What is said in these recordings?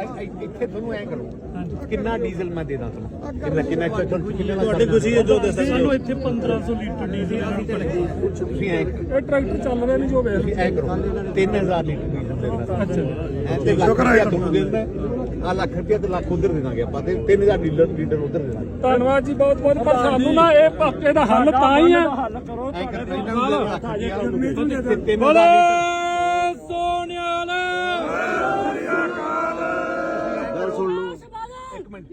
ਇੱਥੇ ਤੁਹਾਨੂੰ ਐ ਕਰੋ। ਕਿੰਨਾ ਡੀਜ਼ਲ ਮੈਂ ਦੇ ਦਾਂ ਤੁਹਾਨੂੰ? ਕਿੰਨਾ ਕਿੰਨਾ ਤੁਹਾਡੀ ਹੈ ਜੋ ਦੇ ਸਕਦੇ ਸਾਨੂੰ ਇੱਥੇ 1500 ਲੀਟਰ ਡੀਜ਼ਲ ਆ ਤੁਸੀਂ ਐ ਇਹ ਟਰੈਕਟਰ ਚੱਲ ਰਿਹਾ ਨਹੀਂ ਜੋ ਵੇਖ ਤੁਸੀਂ ਐ ਕਰੋ। 3000 ਲੀਟਰ ਡੀਜ਼ਲ ਦੇ ਦਾਂ ਅੱਛਾ ਤੇ ਲੱਖ ਰੁਪਇਆ ਤੁਹਾਨੂੰ ਦੇ ਦਿੰਦਾ। ਆ ਲੱਖ ਰੁਪਇਆ ਤੇ ਲੱਖ ਉਧਰ ਦੇ ਦਾਂਗੇ ਆਪਾਂ ਤੇ 3000 ਲੀਟਰ ਲੀਟਰ ਉਧਰ ਦੇ ਦਾਂਗੇ। ਧੰਨਵਾਦ ਜੀ ਬਹੁਤ ਬਹੁਤ ਪਰ ਸਾਨੂੰ ਨਾ ਇਹ ਪਾਕੇ ਦਾ ਹੱਲ ਤਾਂ ਹੀ ਆ। ਐ ਕਰ ਇਹਨਾਂ ਨੂੰ ਦੇ ਲੱਖ ਰੁਪਇਆ ਤੇ 3000 ਬੋਲੇ ਲੀਟਰ ਸੋਨਿਆਲ ਗੱਲ ਸੁਣ ਲਓ ਇੱਕ ਮਿੰਟ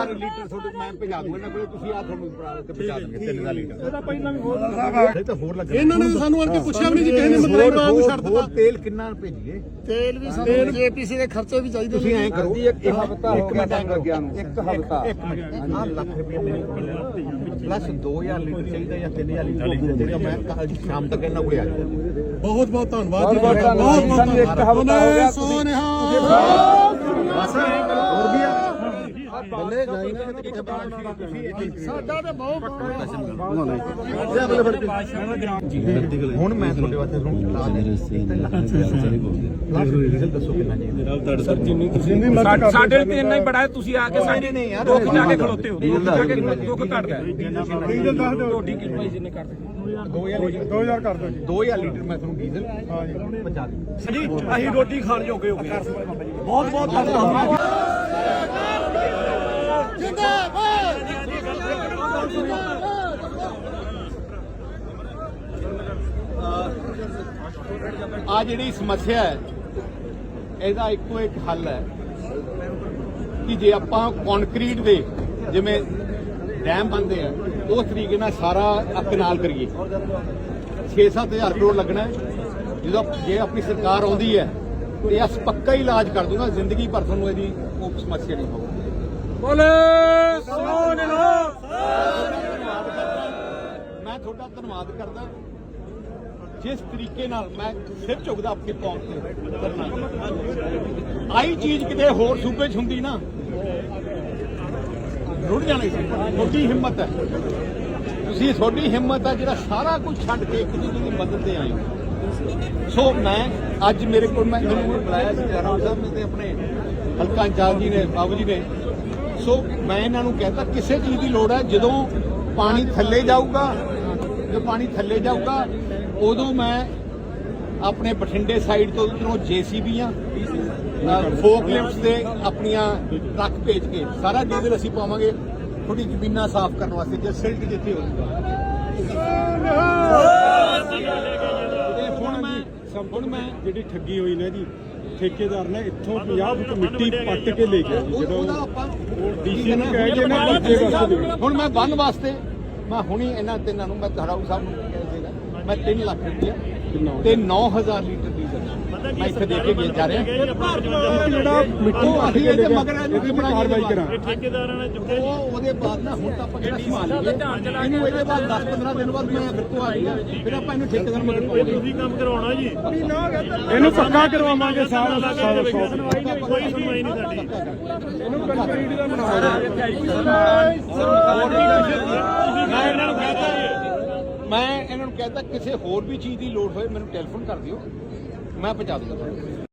3000 ਲੀਟਰ ਤੁਹਾਡੇ ਮੈਂ ਭਜਾ ਦੂੰਗਾ ਇਹਨਾਂ ਕੋਲੇ ਤੁਸੀਂ ਆ ਤੁਹਾਨੂੰ ਭਰਾ ਤੇ ਭਜਾ ਦਾਂਗੇ 3000 ਲੀਟਰ। ਇਹਦਾ ਪਹਿਲਾਂ ਵੀ ਬਹੁਤ ਇਹ ਤਾਂ ਹੋਰ ਲੱਗਣਾ। ਇਹਨਾਂ ਨੇ ਸਾਨੂੰ ਅੜ ਕੇ ਪੁੱਛਿਆ ਵੀ ਨਹੀਂ ਜੀ ਕਿਸੇ ਨੇ ਮਤਲਬ ਬਾਅਦ ਨੂੰ ਛੱਡ ਹੋਰ ਦਿੱਤਾ ਤੇਲ ਕਿੰਨਾ ਭੇਜੀਏ? ਤੇਲ ਵੀ ਸਾਨੂੰ ਜੇਪੀਸੀ ਦੇ ਖਰਚੇ ਵੀ ਚਾਹੀਦੇ ਤੁਸੀਂ ਐਂ ਕਰੋ ਇੱਕ ਹਫਤਾ ਇੱਕ ਮਿੰਟ ਐਂ ਕਰੋ ਇੱਕ ਹਫਤਾ। ਇੱਕ ਮਿੰਟ। ਆਹ ਲੱਖ ਰੁਪਏ ਮੇਰੇ ਕੋਲ ਪਲੱਸ 2000 ਲੀਟਰ ਚਾਹੀਦਾ ਜਾਂ 3000 ਲੀਟਰ ਚਾਹੀਦਾ। ਮੈਂ ਕੱਲ੍ਹ ਸ਼ਾਮ ਤੱਕ ਇਹਨਾਂ ਕੋਲੇ ਆ ਜਾਊਂਗਾ। ਬਹੁਤ ਬਹੁਤ ਧੰਨਵਾਦ ਜੀ ਬਹੁਤ ਬਹੁਤ ਇੱਕ ਹਫ਼ਤਾ ਹੋ ਗਿਆ, ਸੋਨਿਹਾ ਬਸ। ਬੱਲੇ ਜਾਈ ਨਾ। ਸਾਡਾ ਤੇ ਬਹੁਤ ਹੁਣ ਮੈਂ ਤੁਹਾਡੇ ਵਾਸਤੇ ਤੁਹਾਨੂੰ ਲਾ ਡੀਜ਼ਲ ਦੱਸੋ ਕਿੰਨਾ ਚਾਹੀਦਾ। ਸਰ ਜਿੰਨੀ ਤੁਸੀਂ ਸਾਡੇ ਤੇ ਇੰਨਾ ਹੀ ਬੜਾ ਹੈ ਤੁਸੀਂ ਆ ਕੇ ਸਾਡੇ ਨੇ ਯਾਰ ਦੁੱਖ ਜਾ ਕੇ ਖਲੋਤੇ ਹੋ। ਜਾ। ਦੁੱਖ ਘਟਦਾ ਡੀਜ਼ਲ ਦੱਸ ਦਿਓ ਤੁਹਾਡੀ ਕੀ ਪ੍ਰਾਈਸ ਇਹਨੇ ਕਰ 2000 ਲੀਟਰ। 2000 ਕਰ ਦਿਓ ਜੀ। 2000 ਲੀਟਰ ਮੈਂ ਤੁਹਾਨੂੰ ਡੀਜ਼ਲ ਹਾਂ ਜੀ। ਪਹੁੰਚਾ ਦੂੰ ਜੀ ਅਸੀਂ ਰੋਟੀ ਖਾਣ ਜੋਗੇ ਹੋ ਗਏ। ਬਹੁਤ ਬਹੁਤ ਧੰਨਵਾਦ ਆ ਜਿਹੜੀ ਸਮੱਸਿਆ ਹੈ ਇਹਦਾ ਇੱਕੋ ਇੱਕ ਹੱਲ ਹੈ ਕਿ ਜੇ ਆਪਾਂ ਕੰਕਰੀਟ ਦੇ ਜਿਵੇਂ ਡੈਮ ਬੰਦੇ ਆ ਉਸ ਤਰੀਕੇ ਨਾਲ ਸਾਰਾ ਕਨਾਲ ਕਰੀਏ। 6-7000 ਕਰੋੜ ਲੱਗਣਾ ਜਦੋਂ ਜੇ ਆਪਣੀ ਸਰਕਾਰ ਆਉਂਦੀ ਹੈ ਤੇ ਇਸ ਪੱਕਾ ਹੀ ਇਲਾਜ ਕਰ ਦੂੰਗਾ ਜ਼ਿੰਦਗੀ ਭਰ ਤੁਹਾਨੂੰ ਇਹਦੀ ਉਹ ਸਮੱਸਿਆ ਨਹੀਂ ਹੋਊਗੀ। ਬੋਲੇ ਸੋਨਿਆਲ ਮੈਂ ਤੁਹਾਡਾ ਧੰਨਵਾਦ ਕਰਦਾ। ਜਿਸ ਤਰੀਕੇ ਨਾਲ ਮੈਂ ਸਿਰ ਝੁਕਦਾ ਆਪਣੀ ਕੌਮ ਤੇ। ਆਈ ਚੀਜ਼ ਕਿਤੇ ਹੋਰ ਸੂਬੇ 'ਚ ਹੁੰਦੀ ਨਾ, ਰੁੜ ਜਾਣੀ ਸੀ। ਤੁਹਾਡੀ ਹਿੰਮਤ ਹੈ। ਤੁਸੀਂ ਤੁਹਾਡੀ ਹਿੰਮਤ ਹੈ ਜਿਹੜਾ ਸਾਰਾ ਕੁਝ ਛੱਡ ਕੇ ਇੱਕ ਦੂਜੇ ਦੀ ਮਦਦ ਤੇ ਆਏ ਸੋ ਮੈਂ ਅੱਜ ਮੇਰੇ ਕੋਲ ਮੈਂ ਮੈਨੂੰ ਬੁਲਾਇਆ ਸੀ ਜਨਾਬ ਸਾਹਿਬ ਨੇ ਤੇ ਆਪਣੇ ਹਲਕਾ ਇੰਚਾਰਜ ਜੀ ਨੇ, ਬਾਬੂ ਜੀ ਨੇ। ਸੋ ਮੈਂ ਇਹਨਾਂ ਨੂੰ ਕਹਿੰਦਾ ਕਿਸੇ ਚੀਜ਼ ਦੀ ਲੋੜ ਹੈ, ਜਦੋਂ ਪਾਣੀ ਥੱਲੇ ਜਾਊਗਾ, ਜਦੋਂ ਪਾਣੀ ਥੱਲੇ ਜਾਊਗਾ ਉਦੋਂ ਮੈਂ ਆਪਣੇ ਬਠਿੰਡੇ ਸਾਈਡ ਤੋਂ ਉਧਰੋਂ ਜੀਸੀਬੀਆਂ ਫੋਕ ਲਿਫਟਸ ਦੇ ਆਪਣੀਆਂ ਟਰੱਕ ਭੇਜ ਕੇ। ਸਾਰਾ ਡੀਜ਼ਲ ਅਸੀਂ ਪਾਵਾਂਗੇ ਥੋੜੀ ਜ਼ਮੀਨਾਂ ਸਾਫ਼ ਕਰਨ ਵਾਸਤੇ ਜੇ ਸਿਲਟ ਜਿੱਥੇ ਹੋਊਗਾ। ਹੁਣ ਮੈਂ ਹੁਣ ਮੈਂ ਜਿਹੜੀ ਠੱਗੀ ਹੋਈ ਨਾ ਜੀ ਠੇਕੇਦਾਰ ਨੇ ਇੱਥੋਂ 50 ਫੁੱਟ ਮਿੱਟੀ ਪੱਟ ਕੇ ਲੈ ਗਿਆ ਜੀ ਜਦੋਂ ਉਹਦਾ ਆਪਾਂ ਡੀਸੀ ਨੂੰ ਕਹਿ ਕੇ ਨਾ ਵਾਸਤੇ। ਹੁਣ ਮੈਂ ਬੰਨ ਵਾਸਤੇ ਮੈਂ ਹੁਣੀ ਇਹਨਾਂ ਤਿੰਨਾਂ ਨੂੰ ਮੈਂ ਧੜਾਊ ਸਾਹਿਬ ਨੂੰ ਕਿਹਾ ਸੀਗਾ ਮੈਂ 3 ਲੱਖ ਰੁਪਇਆ ਤੇ 9000 ਲੀਟਰ ਡੀਜ਼ਲ ਮੈਂ ਇੱਥੇ ਦੇ ਕੇ ਗਿਆ ਜਾ ਰਿਹਾ। ਜਿਹੜਾ ਮਿੱਟੀ ਲੈ ਇਹਦੇ ਗਿਆ ਮਗਰ ਇਹਦੀ ਕਾਰਵਾਈ ਕਰਾਂ। ਠੇਕੇਦਾਰਾਂ ਨੇ ਚੁੱਕੇ ਉਹ ਉਹਦੇ ਬਾਅਦ ਨਾ ਹੁਣ ਤਾਂ ਆਪਾਂ ਕਿਹੜਾ ਸੰਭਾਲ ਲਈਏ। ਇਹਨੂੰ ਇਹਦੇ ਬਾਅਦ 10 15 ਦਿਨ ਬਾਅਦ ਮੈਂ ਫਿਰ ਤੋਂ ਆ ਗਿਆ ਫਿਰ ਆਪਾਂ ਇਹਨੂੰ ਠੇਕੇਦਾਰ ਮਗਰ ਪਾਉਂਦੇ ਤੁਸੀਂ ਕੰਮ ਕਰਵਾਉਣਾ ਜੀ। ਇਹਨੂੰ ਪੱਕਾ ਕਰਵਾਵਾਂਗੇ ਸਾਰਾ ਸਾਰਾ ਕੋਈ ਸੁਣਵਾਈ ਨਹੀਂ ਸਾਡੀ। ਇਹਨੂੰ ਕੰਕਰੀਟ ਦਾ ਬਣਾ ਮੈਂ ਇਹਨਾਂ ਨੂੰ ਕਹਤਾ ਮੈਂ ਇਹਨਾਂ ਨੂੰ ਕਹਤਾ ਕਿਸੇ ਹੋਰ ਵੀ ਚੀਜ਼ ਦੀ ਲੋੜ ਹੋਏ, ਮੈਨੂੰ ਟੈਲੀਫੋਨ ਕਰ ਦਿਓ, ਮੈਂ ਪਹੁੰਚਾ ਦੂੰਗਾ